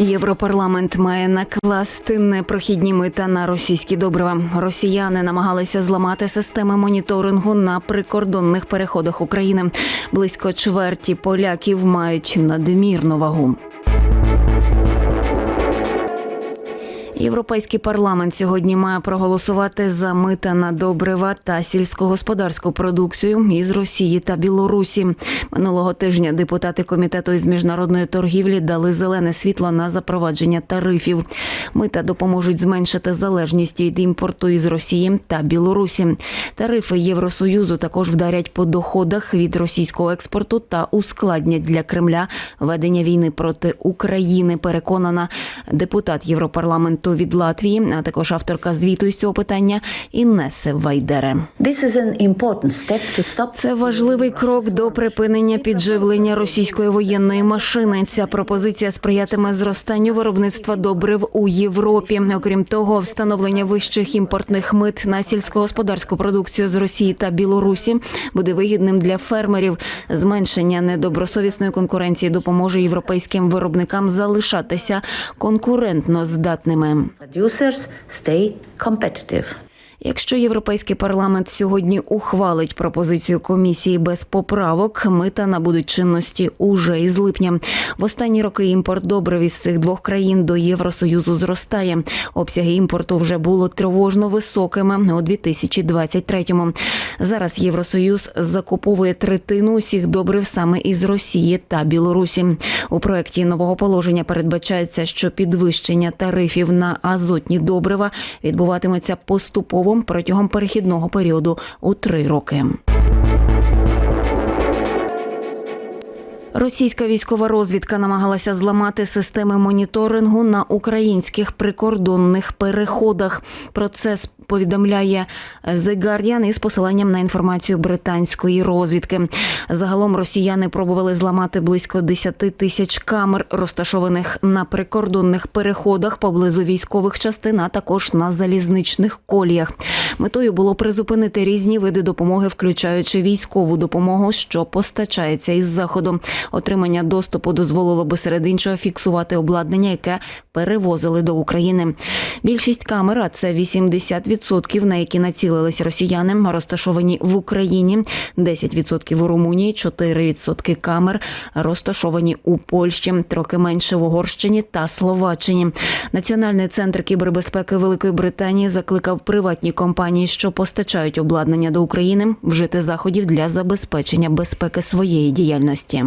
Європарламент має накласти непрохідні мита на російські добрива. Росіяни намагалися зламати системи моніторингу на прикордонних переходах України. Близько чверті поляків мають надмірну вагу. Європейський парламент сьогодні має проголосувати за мита на добрива та сільськогосподарську продукцію із Росії та Білорусі. Минулого тижня депутати комітету із міжнародної торгівлі дали зелене світло на запровадження тарифів. Мита допоможуть зменшити залежність від імпорту із Росії та Білорусі. Тарифи Євросоюзу також вдарять по доходах від російського експорту та ускладнять для Кремля ведення війни проти України. Переконана депутат Європарламенту від Латвії, а також авторка звіту із цього питання Іннесе Вайдере. Це важливий крок до припинення підживлення російської воєнної машини. Ця пропозиція сприятиме зростанню виробництва добрив у Європі. Окрім того, встановлення вищих імпортних мит на сільськогосподарську продукцію з Росії та Білорусі буде вигідним для фермерів. Зменшення недобросовісної конкуренції допоможе європейським виробникам залишатися конкурентно здатними. Producers stay competitive. Якщо європейський парламент сьогодні ухвалить пропозицію комісії без поправок, мита набудуть чинності уже із липня. В останні роки імпорт добрив із цих двох країн до Євросоюзу зростає. Обсяги імпорту вже було тривожно високими у 2023-му. Зараз Євросоюз закуповує третину усіх добрив саме із Росії та Білорусі. У проєкті нового положення передбачається, що підвищення тарифів на азотні добрива відбуватиметься поступово протягом перехідного періоду у три роки. Російська військова розвідка намагалася зламати системи моніторингу на українських прикордонних переходах. Про це повідомляє The Guardian із посиланням на інформацію британської розвідки. Загалом росіяни пробували зламати близько 10 тисяч камер, розташованих на прикордонних переходах поблизу військових частин, а також на залізничних коліях. Метою було призупинити різні види допомоги, включаючи військову допомогу, що постачається із заходу. Отримання доступу дозволило би серед іншого фіксувати обладнання, яке перевозили до України. Більшість камер, а це 80%, на які націлились росіяни, розташовані в Україні, 10% у Румунії, 4% камер розташовані у Польщі, трохи менше в Угорщині та Словаччині. Національний центр кібербезпеки Великої Британії закликав приватні компанії, що постачають обладнання до України, вжити заходів для забезпечення безпеки своєї діяльності.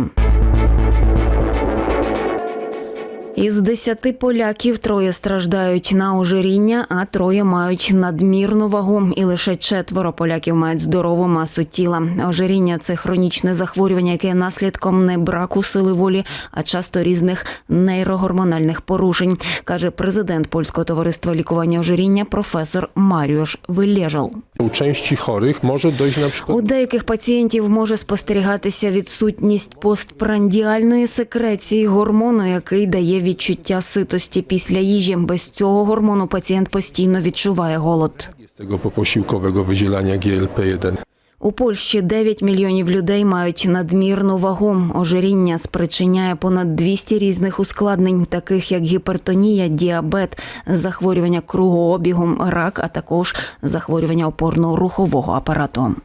Із десяти поляків троє страждають на ожиріння, а троє мають надмірну вагу, і лише четверо поляків мають здорову масу тіла. Ожиріння це хронічне захворювання, яке наслідком не браку сили волі, а часто різних нейрогормональних порушень, каже президент польського товариства лікування ожиріння, професор Маріуш Вилєжал. U części chorych może dojść na У деяких пацієнтів може спостерігатися відсутність постпрандіальної секреції гормону, який дає відчуття ситості після їжі. Без цього гормону пацієнт постійно відчуває голод. z tego poposiłkowego wydzielania GLP-1. У Польщі 9 мільйонів людей мають надмірну вагу. Ожиріння спричиняє понад 200 різних ускладнень, таких як гіпертонія, діабет, захворювання кругообігу, рак, а також захворювання опорно-рухового апарату.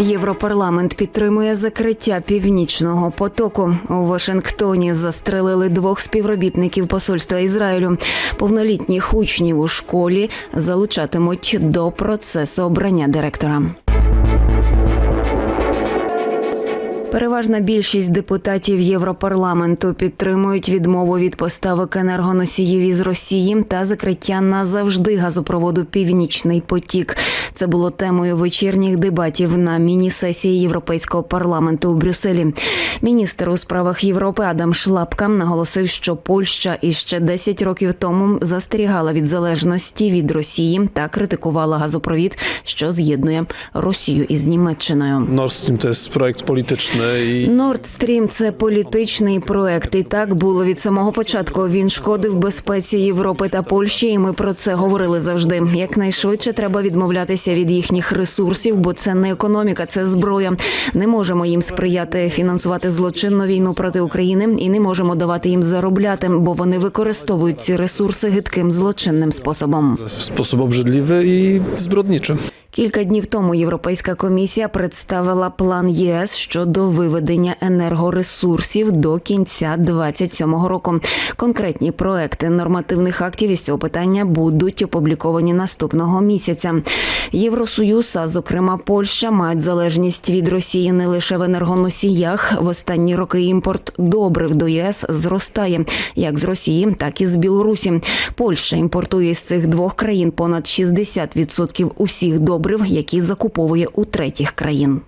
Європарламент підтримує закриття північного потоку. У Вашингтоні застрелили двох співробітників посольства Ізраїлю. Повнолітніх учнів у школі залучатимуть до процесу обрання директора. Переважна більшість депутатів Європарламенту підтримують відмову від поставок енергоносіїв із Росії та закриття назавжди газопроводу Північний потік. Це було темою вечірніх дебатів на міні-сесії Європейського парламенту у Брюсселі. Міністр у справах Європи Адам Шлапка наголосив, що Польща іще 10 років тому застерігала від залежності від Росії та критикувала газопровід, що з'єднує Росію із Німеччиною. Nord polityczny. polityczne i Nord Stream – це політичний проект, і так було від самого початку. Він шкодив безпеці Європи та Польщі, і ми про це говорили завжди. Якнайшвидше треба відмовлятися від їхніх ресурсів, бо це не економіка, це зброя. Не можемо їм сприяти фінансувати злочинну війну проти України, і не можемо давати їм заробляти, бо вони використовують ці ресурси гидким злочинним способом. sposób obrzydliwy i zbrodniczy. Кілька днів тому Європейська комісія представила план ЄС щодо виведення енергоресурсів до кінця 27-го року. Конкретні проекти нормативних актів із цього питання будуть опубліковані наступного місяця. Євросоюз, а зокрема Польща, мають залежність від Росії не лише в енергоносіях. В останні роки імпорт добрив до ЄС зростає як з Росії, так і з Білорусі. Польща імпортує з цих двох країн понад 60% усіх добрив, які закуповує у третіх країн.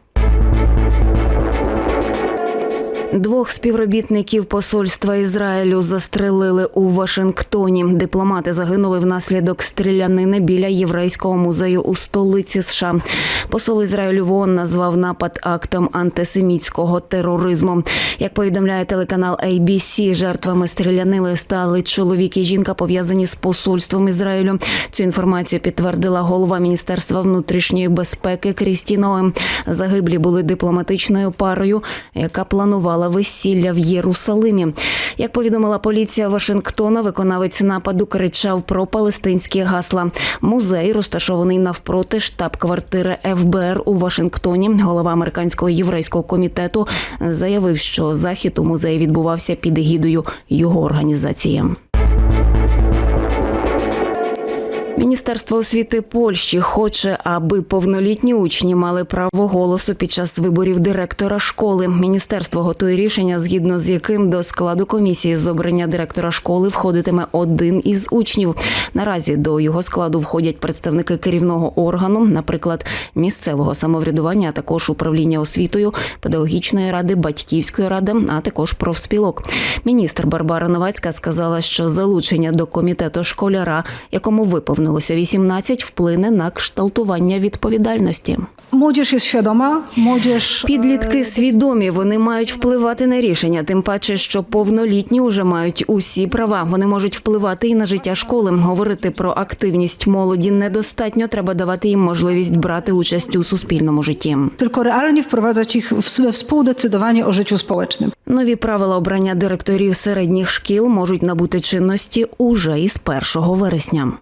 Двох співробітників посольства Ізраїлю застрелили у Вашингтоні. Дипломати загинули внаслідок стрілянини біля єврейського музею у столиці США. Посол Ізраїлю в ООН назвав напад актом антисемітського тероризму. Як повідомляє телеканал ABC, жертвами стрілянини стали чоловік і жінка пов'язані з посольством Ізраїлю. Цю інформацію підтвердила голова міністерства внутрішньої безпеки Крістіна Оем. Загиблі були дипломатичною парою, яка планувала весілля в Єрусалимі. Як повідомила поліція Вашингтона, виконавець нападу кричав про палестинські гасла. Музей розташований навпроти штаб-квартири ФБР у Вашингтоні. Голова американського єврейського комітету заявив, що захід у музеї відбувався під егідою його організації. Міністерство освіти Польщі хоче, аби повнолітні учні мали право голосу під час виборів директора школи. Міністерство готує рішення, згідно з яким до складу комісії з обрання директора школи входитиме один із учнів. Наразі до його складу входять представники керівного органу, наприклад, місцевого самоврядування, а також управління освітою, педагогічної ради, батьківської ради, а також профспілок. Міністр Барбара Новацька сказала, що залучення до комітету школяра, якому виповнилося 18, вплине на кшталтування відповідальності. Młodzież jest świadoma, młodzież Підлітки свідомі, вони мають впливати на рішення, тим паче, що повнолітні вже мають усі права. Вони можуть впливати і на життя школи. Говорити про активність молоді недостатньо. Треба давати їм можливість брати участь у суспільному житті. realnie wprowadzać ich w- we współdecydowanie o życiu społecznym. Нові правила обрання директорів середніх шкіл можуть набути чинності уже із 1 вересня.